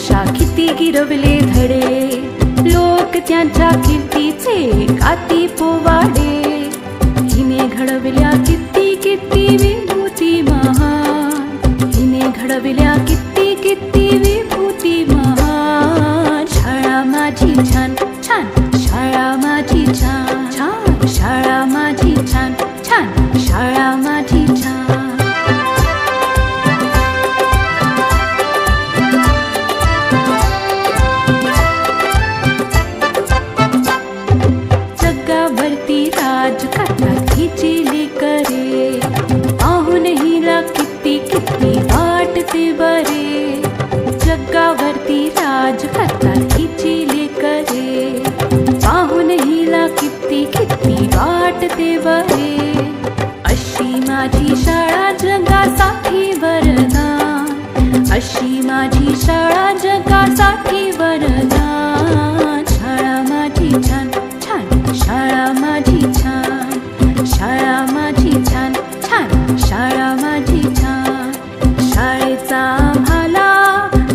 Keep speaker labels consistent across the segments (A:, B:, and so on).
A: गणेशा किती गिरवले धडे. लोक त्यांच्या कीर्तीचे काती पोवाडे. हिने घडविल्या किती किती विभूती महान हिने घडविल्या किती किती विभूती महान शाळा माझी छान छान. शाळा माझी छान छान. शाळा माझी छान छान. वाटते बरे अशी माझी शाळा जगासाठी वरदान अशी माझी शाळा जगासाठी वरदान शाळा माझी छान छान. शाळा माझी छान. शाळा माझी छान छान. शाळा माझी छान. शाळेचा आम्हाला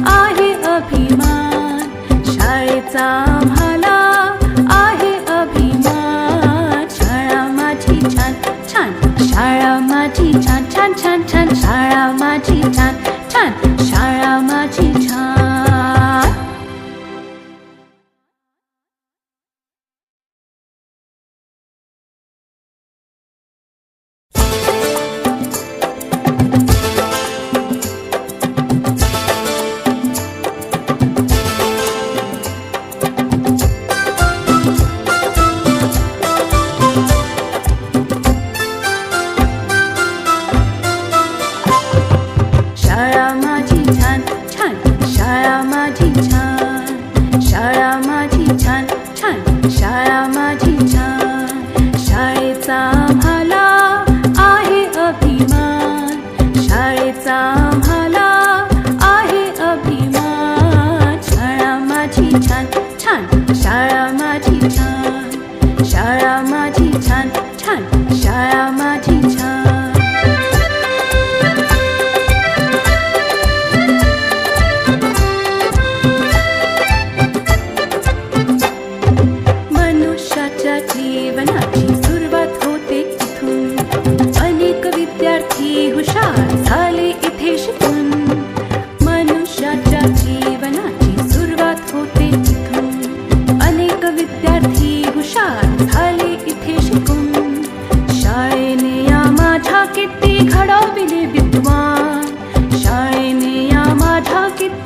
A: आहे अभिमान. शाळेचा छान छान छान शाळा माझी छान शाळा माझी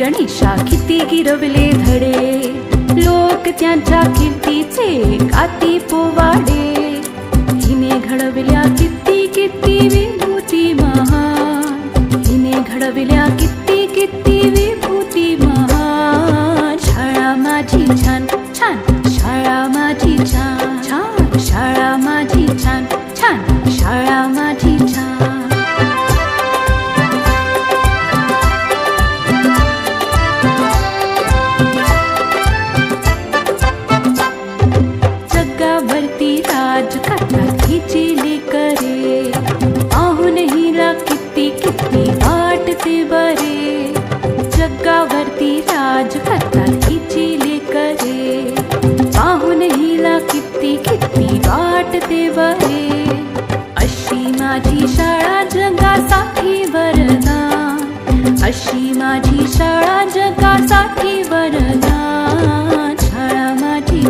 A: गणेशा किती गिरवले धडे. लोक त्यांच्या कीर्तीचे काती पोवाडे. हिने घडविल्या किती किती विभूती महान. हिने घडविल्या किती किती विभूती महान. शाळा माझी छान छान शाळा माझी छान.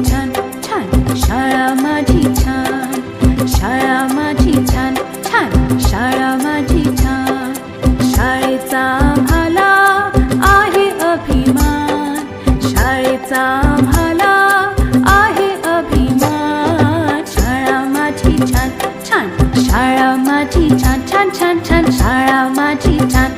A: छान छान शाळा माझी छान शाळा माझी छान छान शाळा माझी छान शाळेचा आम्हाला आहे अभिमान शाळेचा आम्हाला आहे अभिमान शाळा माझी छान छान शाळा माझी छान छान छान छान शाळा माझी छान